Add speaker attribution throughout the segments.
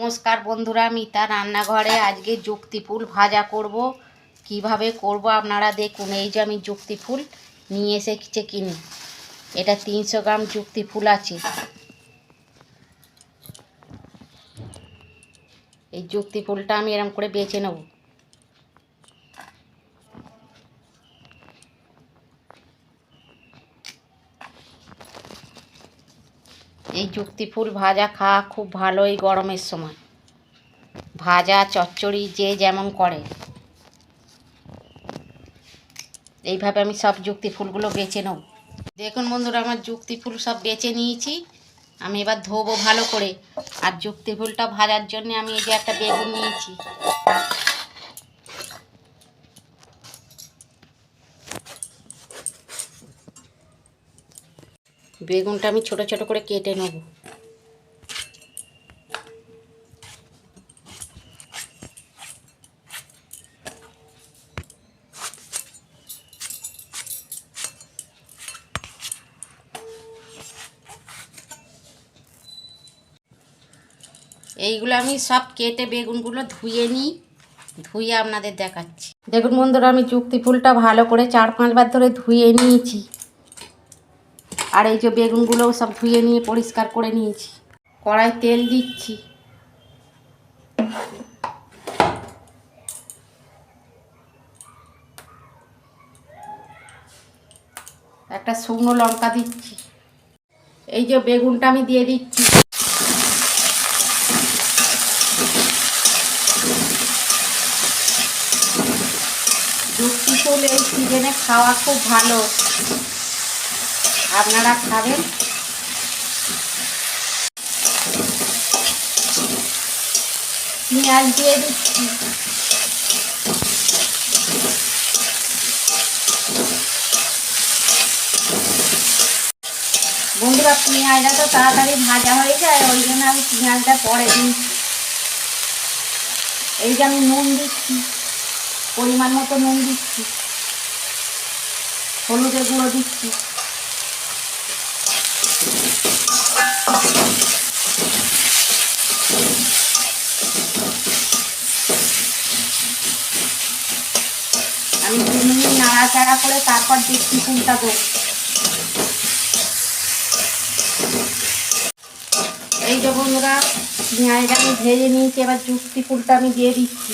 Speaker 1: নমস্কার বন্ধুরা, মিতা রান্নাঘরে আজকে যুক্তি ফুল ভাজা করব। কীভাবে করব আপনারা দেখুন, এই যে আমি যুক্তি ফুল নিয়ে এসেছে কিনে। এটা তিনশো গ্রাম যুক্তি ফুল আছে। এই যুক্তি ফুলটা আমি এরকম করে বেছে নেব। এই যুক্তি ফুল ভাজা খাওয়া খুব ভালো এই গরমের সময়। ভাজা, চচ্চড়ি, যে যেমন করে। এইভাবে আমি সব যুক্তি ফুলগুলো বেছে নেব। দেখুন বন্ধুরা, আমার যুক্তি ফুল সব বেছে নিয়েছি। আমি এবার ধোবো ভালো করে। আর যুক্তি ফুলটা ভাজার জন্য আমি এই যে একটা বেগুন নিয়েছি। বেগুনটা আমি ছোট ছোট করে কেটে নেব। এইগুলো আমি সব কেটে বেগুনগুলো ধুয়ে নিই, ধুয়ে আপনাদের দেখাচ্ছি। দেখুন বন্ধুরা, আমি চুক্তি ফুলটা ভালো করে চার পাঁচবার ধরে ধুয়ে নিয়েছি। আর এই যে বেগুনগুলোও সব ধুয়ে নিয়ে পরিষ্কার করে নিয়েছি। কড়াই তেল দিচ্ছি। একটা শুকনো লঙ্কা দিচ্ছি। এই যে বেগুনটা আমি দিয়ে দিচ্ছি। যুক্তি ফুল এই সিজনে খাওয়া খুব ভালো। আপনারা খাবেন। পেঁয়াজ দিয়ে দিচ্ছি। বন্ধুরা, পেঁয়াজটা তো তাড়াতাড়ি ভাজা হয়ে যায়, ওই জন্য আমি পেঁয়াজটা পরে দিচ্ছি। এই যে আমি নুন দিচ্ছি, পরিমাণ মতো নুন দিচ্ছি, হলুদের গুঁড়ো দিচ্ছি আমি দু মিনিট নাড়াচাড়া করে তারপর দেখছি ফুলটা দেব। এই যে বন্ধুরা ভেজে নিয়েছি, এবার যুক্তি ফুলটা আমি দিয়ে দিচ্ছি।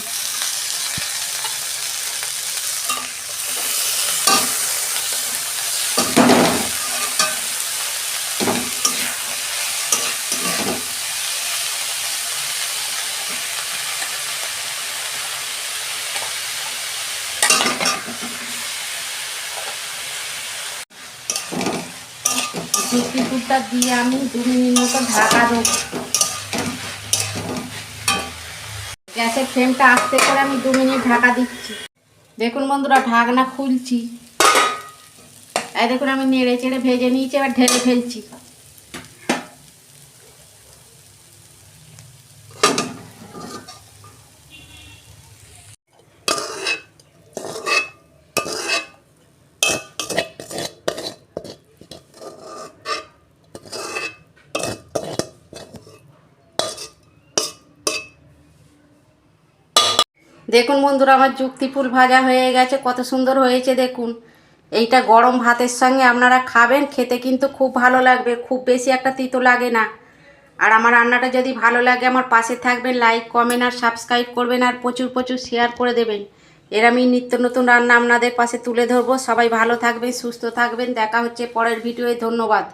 Speaker 1: যুক্তি দুধটা দিয়ে আমি দু মিনিট মতো ঢাকা দেবো। গ্যাসের ফ্লেমটা আস্তে করে আমি দু মিনিট ঢাকা দিচ্ছি। দেখুন বন্ধুরা, ঢাকনা খুলছি। এই দেখুন, আমি নেড়ে চেড়ে ভেজে নিয়েছি, এবার ঢেলে ফেলছি। দেখুন বন্ধুরা, আমার যুক্তি ফুল ভাজা হয়ে গেছে, কত সুন্দর হয়েছে দেখুন। এইটা গরম ভাতের সঙ্গে আপনারা খাবেন, খেতে কিন্তু খুব ভালো লাগবে, খুব বেশি একটা তিতো লাগে না। আর আমার রান্নাটা যদি ভালো লাগে, আমার পাশে থাকবেন, লাইক, কমেন্ট আর সাবস্ক্রাইব করবেন আর প্রচুর প্রচুর শেয়ার করে দেবেন। এর আমি নিত্য নতুন রান্না আপনাদের পাশে তুলে ধরবো। সবাই ভালো থাকবেন, সুস্থ থাকবেন। দেখা হচ্ছে পরের ভিডিওয়ে, ধন্যবাদ।